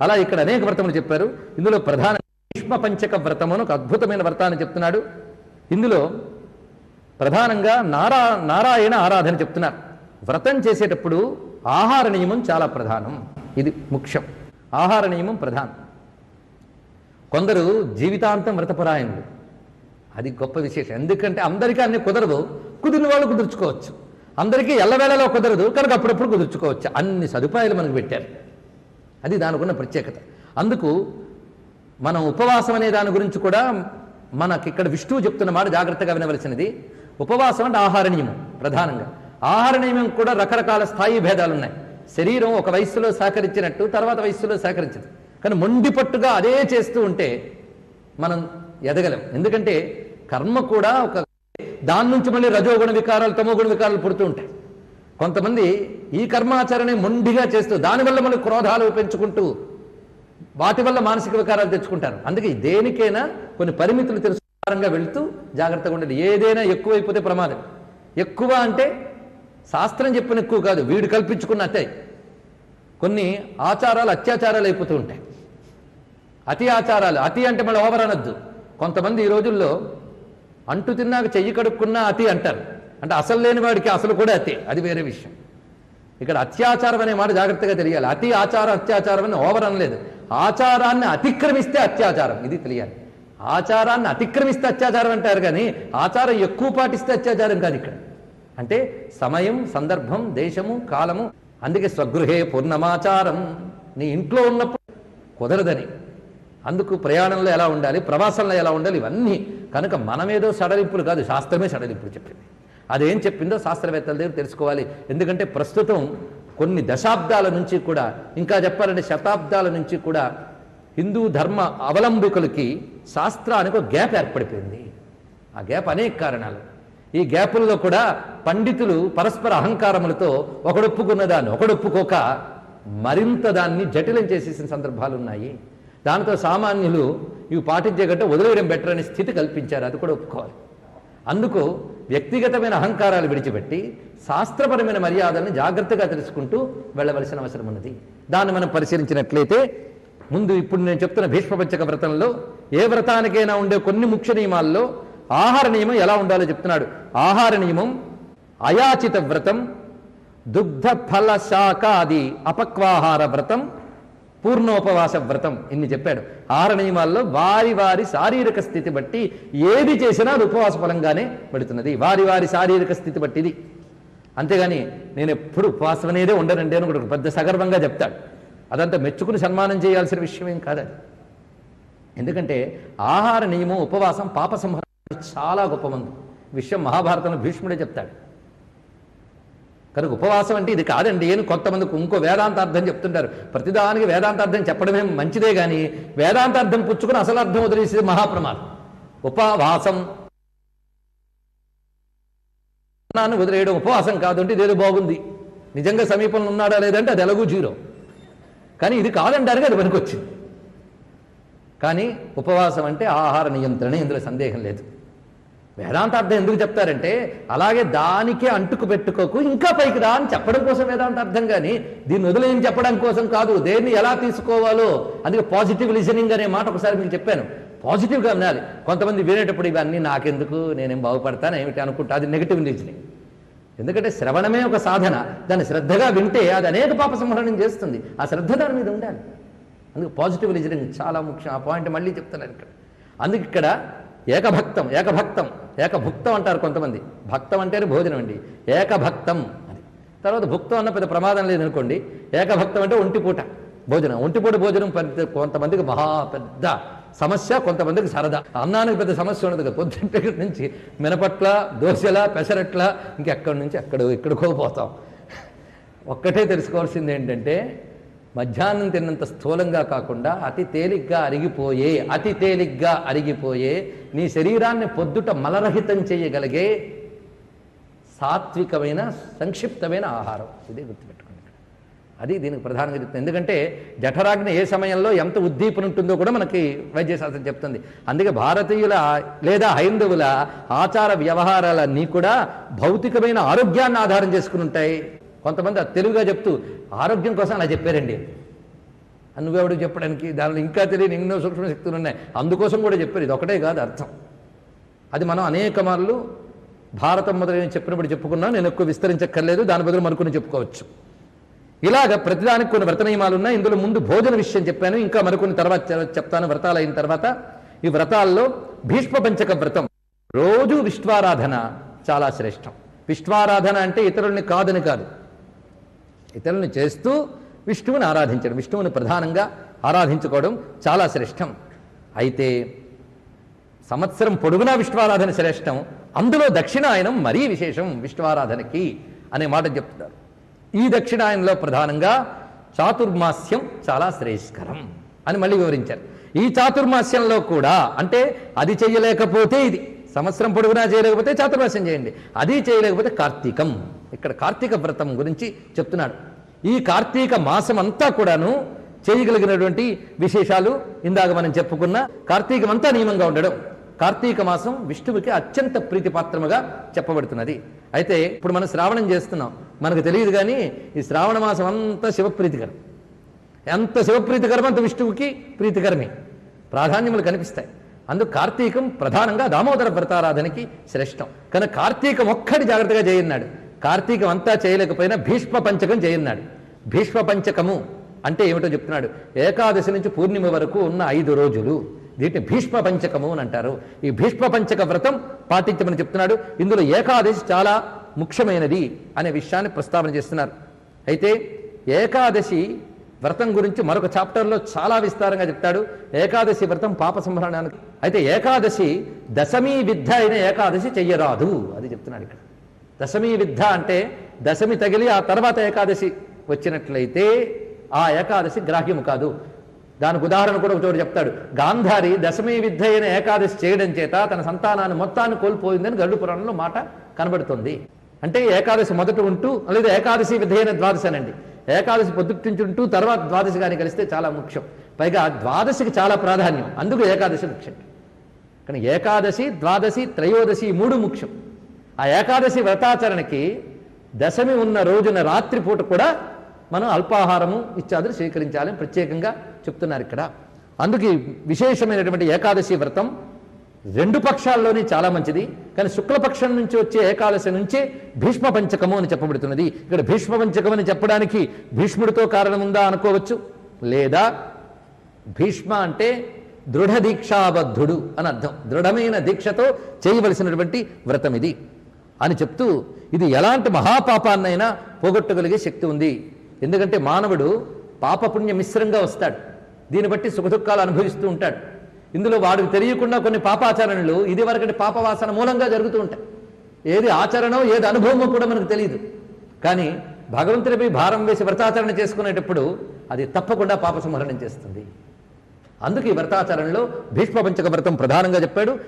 అలా ఇక్కడ అనేక వ్రతములు చెప్పారు. ఇందులో ప్రధాన భీష్మ పంచక వ్రతమును ఒక అద్భుతమైన వ్రతాన్ని చెప్తున్నాడు. ఇందులో ప్రధానంగా నారా నారాయణ ఆరాధన చెప్తున్నారు. వ్రతం చేసేటప్పుడు ఆహార నియమం చాలా ప్రధానం. ఇది ముఖ్యం. ఆహార నియమం ప్రధానం. కొందరు జీవితాంతం వ్రతపరాయణులు. అది గొప్ప విశేషం. ఎందుకంటే అందరికీ అన్ని కుదరదు. కుదిరిన వాళ్ళు కుదుర్చుకోవచ్చు. అందరికీ ఎల్లవేళలో కుదరదు. కనుక అప్పుడప్పుడు కుదుర్చుకోవచ్చు. అన్ని సదుపాయాలు మనకు పెట్టారు. అది దానికున్న ప్రత్యేకత. అందుకు మనం ఉపవాసం అనే దాని గురించి కూడా మనకి ఇక్కడ విష్ణువు చెప్తున్న మాట జాగ్రత్తగా వినవలసినది. ఉపవాసం అంటే ఆహార నియమం ప్రధానంగా. ఆహార నియమం కూడా రకరకాల స్థాయి భేదాలు ఉన్నాయి. శరీరం ఒక వయస్సులో సహకరించినట్టు తర్వాత వయస్సులో సహకరించదు. కానీ మొండి పట్టుగా అదే చేస్తూ ఉంటే మనం ఎదగలం. ఎందుకంటే కర్మ కూడా ఒక దాని నుంచి మళ్ళీ రజోగుణ వికారాలు తమోగుణ వికారాలు పుడుతూ ఉంటాయి. కొంతమంది ఈ కర్మాచరణ మొండిగా చేస్తూ దానివల్ల మళ్ళీ క్రోధాలు పెంచుకుంటూ వాటి వల్ల మానసిక వికారాలు తెచ్చుకుంటారు. అందుకే దేనికైనా కొన్ని పరిమితులు తెలుసుకారంగా వెళుతూ జాగ్రత్తగా ఉండాలి ఏదైనా ఎక్కువైపోతే ప్రమాదం. ఎక్కువ అంటే శాస్త్రం చెప్పిన ఎక్కువ కాదు. వీడు కల్పించుకున్న అతే కొన్ని ఆచారాలు అత్యాచారాలు అయిపోతూ ఉంటాయి. అతి ఆచారాలు. అతి అంటే మళ్ళీ ఓవర్ అనొద్దు. కొంతమంది ఈ రోజుల్లో అంటు తిన్నాక చెయ్యి కడుక్కున్నా అతి అంటారు. అంటే అసలు లేని వాడికి అసలు కూడా అతి అది వేరే విషయం. ఇక్కడ అత్యాచారం అనే మాట జాగ్రత్తగా తెలియాలి. అతి ఆచారం అత్యాచారం అని ఓవర్ అనలేదు. ఆచారాన్ని అతిక్రమిస్తే అత్యాచారం ఇది తెలియాలి. ఆచారాన్ని అతిక్రమిస్తే అత్యాచారం అంటారు కానీ ఆచారం ఎక్కువ పాటిస్తే అత్యాచారం కాదు ఇక్కడ. అంటే సమయం సందర్భం దేశము కాలము అందుకే స్వగృహే పూర్ణమాచారం. నీ ఇంట్లో ఉన్నప్పుడు కుదరదని. అందుకు ప్రయాణంలో ఎలా ఉండాలి ప్రవాసంలో ఎలా ఉండాలి ఇవన్నీ కనుక మనమేదో సడలింపులు కాదు శాస్త్రమే సడలింపులు చెప్పింది. అదేం చెప్పిందో శాస్త్రవేత్తల దగ్గర తెలుసుకోవాలి. ఎందుకంటే ప్రస్తుతం కొన్ని దశాబ్దాల నుంచి కూడా ఇంకా చెప్పాలంటే శతాబ్దాల నుంచి కూడా హిందూ ధర్మ అవలంబికులకి శాస్త్రానికి ఒక గ్యాప్ ఏర్పడిపోయింది. ఆ గ్యాప్ అనేక కారణాలు. ఈ గ్యాపుల్లో కూడా పండితులు పరస్పర అహంకారములతో ఒకడొప్పుకున్న దాన్ని ఒకడొప్పుకోక మరింత దాన్ని జటిలం చేసేసిన సందర్భాలు ఉన్నాయి. దాంతో సామాన్యులు ఇవి పాటించేకంటే వదిలేయడం బెటర్ అనే స్థితి కల్పించారు. అది కూడా ఒప్పుకోవాలి. అందుకు వ్యక్తిగతమైన అహంకారాలు విడిచిపెట్టి శాస్త్రపరమైన మర్యాదలను జాగ్రత్తగా తెలుసుకుంటూ వెళ్ళవలసిన అవసరం ఉన్నది. దాన్ని మనం పరిశీలించినట్లయితే ముందు ఇప్పుడు నేను చెప్తున్న భీష్మపంచక వ్రతంలో ఏ వ్రతానికైనా ఉండే కొన్ని ముఖ్య నియమాల్లో ఆహార నియమం ఎలా ఉండాలో చెప్తున్నాడు. ఆహార నియమం అయాచిత వ్రతం దుగ్ధ ఫల శాఖాది అపక్వాహార వ్రతం పూర్ణోపవాస వ్రతం ఇన్ని చెప్పాడు. ఆహార నియమాల్లో వారి వారి శారీరక స్థితి బట్టి ఏది చేసినా అది ఉపవాస ఫలంగానే పెడుతున్నది. వారి వారి శారీరక స్థితి బట్టి ఇది అంతేగాని నేను ఎప్పుడు ఉపవాసం అనేదే ఉండనండి అని ఒక పెద్ద సగర్వంగా చెప్తాడు. అదంతా మెచ్చుకుని సన్మానం చేయాల్సిన విషయం ఏం కాదు అది ఎందుకంటే ఆహార నియమం ఉపవాసం పాప సంహారం చాలా గొప్ప మందు. విషయం మహాభారతంలో భీష్ముడే చెప్తాడు. కనుక ఉపవాసం అంటే ఇది కాదండి అని కొంతమందికి ఇంకో వేదాంతార్థం చెప్తుంటారు. ప్రతిదానికి వేదాంతార్థం చెప్పడమే మంచిదే కానీ వేదాంతార్థం పుచ్చుకుని అసలు అర్థం వదిలేసేది మహాప్రమాదం. ఉపవాసం అన్నాన్ని వదిలేయడం ఉపవాసం కాదు అంటే ఇదేదో బాగుంది. నిజంగా సమీపంలో ఉన్నాడా లేదంటే అది ఎలాగూ జీరో. కానీ ఇది కాదంటారు అది పనికొచ్చింది. కానీ ఉపవాసం అంటే ఆహార నియంత్రణ ఇందులో సందేహం లేదు. వేదాంతార్థం ఎందుకు చెప్తారంటే అలాగే దానికే అంటుకు పెట్టుకోకు ఇంకా పైకి రా అని చెప్పడం కోసం వేదాంతార్థం కానీ దీన్ని వదిలేని చెప్పడం కోసం కాదు దేన్ని ఎలా తీసుకోవాలో అందుకే పాజిటివ్ లిజనింగ్ అనే మాట ఒకసారి మీకు చెప్పాను. పాజిటివ్గా వినాలి కొంతమంది వినేటప్పుడు ఇవన్నీ నాకెందుకు నేనేం బాగుపడతాను ఏమిటి అనుకుంటా అది నెగిటివ్ లిజనింగ్ ఎందుకంటే శ్రవణమే ఒక సాధన. దాన్ని శ్రద్ధగా వింటే అది అనేక పాప సంహరణం చేస్తుంది. ఆ శ్రద్ధ దాని మీద ఉండాలి. అందుకు పాజిటివ్ లిజనింగ్ చాలా ముఖ్యం. ఆ పాయింట్ మళ్ళీ చెప్తున్నాను ఇక్కడ. అందుకు ఇక్కడ ఏకభక్తం ఏకభక్తం. ఏకభుక్తం అంటారు కొంతమంది. భక్తం అంటేనే భోజనం అండి. ఏకభక్తం అని తర్వాత భుక్తం అన్న పెద్ద ప్రమాదం లేదనుకోండి ఏకభక్తం అంటే ఒంటిపూట భోజనం. ఒంటిపూట భోజనం పెద్ద కొంతమందికి మహా పెద్ద సమస్య కొంతమందికి సరదా. అన్నానికి పెద్ద సమస్య ఉండదు కదా. పొద్దుంటి నుంచి మినపట్ల దోశల పెసరట్ల ఇంకెక్కడి నుంచి ఎక్కడ ఎక్కడికో పోతాం. ఒక్కటే తెలుసుకోవాల్సింది ఏంటంటే మధ్యాహ్నం తిన్నంత స్థూలంగా కాకుండా అతి తేలిగ్గా అరిగిపోయే అతి తేలిగ్గా అరిగిపోయే నీ శరీరాన్ని పొద్దుట మలరహితం చేయగలిగే సాత్వికమైన సంక్షిప్తమైన ఆహారం. ఇదే గుర్తుపెట్టుకోండి అది దీనికి ప్రధానంగా చెప్తుంది. ఎందుకంటే జఠరాగ్ని ఏ సమయంలో ఎంత ఉద్దీపన ఉంటుందో కూడా మనకి వైద్యశాస్త్రం చెప్తుంది. అందుకే భారతీయుల లేదా హైందవుల ఆచార వ్యవహారాలన్నీ కూడా భౌతికమైన ఆరోగ్యాన్ని ఆధారం చేసుకుని ఉంటాయి. కొంతమంది అది తెలుగుగా చెప్తూ ఆరోగ్యం కోసం అలా చెప్పారండి. నువ్వెవడు చెప్పడానికి? దానిలో ఇంకా తెలియని ఎన్నో సూక్ష్మ శక్తులు ఉన్నాయి. అందుకోసం కూడా చెప్పారు. ఇది ఒకటే కాదు అర్థం. అది మనం అనేక మార్లు భారతం మొదలైన చెప్పినప్పుడు చెప్పుకున్నా నేను ఎక్కువ విస్తరించక్కర్లేదు. దాని బదులు మనుకుని చెప్పుకోవచ్చు. ఇలాగ ప్రతిదానికి కొన్ని వ్రత నియమాలు ఉన్నాయి. ఇందులో ముందు భోజన విషయం చెప్పాను. ఇంకా మరికొన్ని తర్వాత చెప్తాను. వ్రతాలు అయిన తర్వాత ఈ వ్రతాల్లో భీష్మ పంచక వ్రతం. రోజు విశ్వారాధన చాలా శ్రేష్టం. విశ్వారాధన అంటే ఇతరుల్ని కాదని కాదు. ఇతరులను చేస్తూ విష్ణువుని ఆరాధించడం విష్ణువుని ప్రధానంగా ఆరాధించుకోవడం చాలా శ్రేష్టం. అయితే సంవత్సరం పొడుగునా విష్ణువారాధన శ్రేష్టం అందులో దక్షిణాయనం మరీ విశేషం విష్ణువారాధనకి అనే మాట చెప్తున్నారు. ఈ దక్షిణాయనంలో ప్రధానంగా చాతుర్మాస్యం చాలా శ్రేయస్కరం అని మళ్ళీ వివరించారు. ఈ చాతుర్మాస్యంలో కూడా అంటే అది చేయలేకపోతే ఇది సంవత్సరం పొడుగునా చేయలేకపోతే చాతుర్మాస్యం చేయండి అది చేయలేకపోతే కార్తీకం. ఇక్కడ కార్తీక వ్రతం గురించి చెప్తున్నాడు. ఈ కార్తీక మాసం అంతా కూడాను చేయగలిగినటువంటి విశేషాలు ఇందాక మనం చెప్పుకున్న కార్తీకం అంతా నియమంగా ఉండడం. కార్తీక మాసం విష్ణువుకి అత్యంత ప్రీతిపాత్రముగా చెప్పబడుతున్నది. అయితే ఇప్పుడు మనం శ్రావణం చేస్తున్నాం. మనకు తెలియదు కానీ ఈ శ్రావణ మాసం అంతా శివప్రీతికరం. ఎంత శివప్రీతికరం అంత విష్ణువుకి ప్రీతికరమే. ప్రాధాన్యములు కనిపిస్తాయి. అందుకు కార్తీకం ప్రధానంగా దామోదర వ్రతారాధనకి శ్రేష్టం. కానీ కార్తీకం ఒక్కటి జాగ్రత్తగా చేయన్నాడు. కార్తీకం అంతా చేయలేకపోయినా భీష్మ పంచకం చేయన్నాడు. భీష్మ పంచకము అంటే ఏమిటో చెప్తున్నాడు. ఏకాదశి నుంచి పూర్ణిమ వరకు ఉన్న ఐదు రోజులు వీటిని భీష్మ పంచకము అని అంటారు. ఈ భీష్మ పంచక వ్రతం పాటించమని చెప్తున్నాడు. ఇందులో ఏకాదశి చాలా ముఖ్యమైనది అనే విషయాన్ని ప్రస్తావన చేస్తున్నారు. అయితే ఏకాదశి వ్రతం గురించి మరొక చాప్టర్లో చాలా విస్తారంగా చెప్తాడు. ఏకాదశి వ్రతం పాప సంహరణానికి అయితే ఏకాదశి దశమీ విద్ధ అయిన ఏకాదశి చెయ్యరాదు అది చెప్తున్నాడు ఇక్కడ. దశమీ విద్ధ అంటే దశమి తగిలి ఆ తర్వాత ఏకాదశి వచ్చినట్లయితే ఆ ఏకాదశి గ్రాహ్యము కాదు. దానికి ఉదాహరణ కూడా ఒక చోటు చెప్తాడు. గాంధారి దశమీ విద్ధ అయిన ఏకాదశి చేయడం చేత తన సంతానాన్ని మొత్తాన్ని కోల్పోయిందని గరుడు పురాణంలో మాట కనబడుతుంది. అంటే ఏకాదశి మొదట ఉంటూ లేదా ఏకాదశి విధైన ద్వాదశి అనండి. ఏకాదశి పొద్దుటించుంటూ తర్వాత ద్వాదశి కానీ కలిస్తే చాలా ముఖ్యం. పైగా ద్వాదశికి చాలా ప్రాధాన్యం. అందుకు ఏకాదశి ముఖ్యం. కానీ ఏకాదశి ద్వాదశి త్రయోదశి మూడు ముఖ్యం. ఆ ఏకాదశి వ్రతాచరణకి దశమి ఉన్న రోజున రాత్రిపూట కూడా మనం అల్పాహారము ఇత్యాదులు స్వీకరించాలని ప్రత్యేకంగా చెప్తున్నారు ఇక్కడ. అందుకే విశేషమైనటువంటి ఏకాదశి వ్రతం రెండు పక్షాల్లోనే చాలా మంచిది. కానీ శుక్లపక్షం నుంచి వచ్చే ఏకాదశి నుంచే భీష్మ పంచకము అని చెప్పబడుతున్నది. ఇక్కడ భీష్మ పంచకం అని చెప్పడానికి భీష్ముడితో కారణం ఉందా అనుకోవచ్చు. లేదా భీష్మ అంటే దృఢ దీక్షాబద్ధుడు అని అర్థం. దృఢమైన దీక్షతో చేయవలసినటువంటి వ్రతం ఇది. అని చెప్తూ ఇది ఎలాంటి మహాపాపాన్నైనా పోగొట్టగలిగే శక్తి ఉంది. ఎందుకంటే మానవుడు పాపపుణ్య మిశ్రంగా వస్తాడు. దీన్ని బట్టి సుఖదుఖాలు అనుభవిస్తూ ఉంటాడు. ఇందులో వాడికి తెలియకుండా కొన్ని పాపాచరణలు ఇది వరకటి పాపవాసన మూలంగా జరుగుతూ ఉంటాయి. ఏది ఆచరణో ఏది అనుభవమో కూడా మనకు తెలియదు. కానీ భగవంతుడిపై భారం వేసి వ్రతాచరణ చేసుకునేటప్పుడు అది తప్పకుండా పాప సంహరణం చేస్తుంది. అందుకే ఈ వ్రతాచరణలో భీష్మ పంచక వ్రతం ప్రధానంగా చెప్పాడు.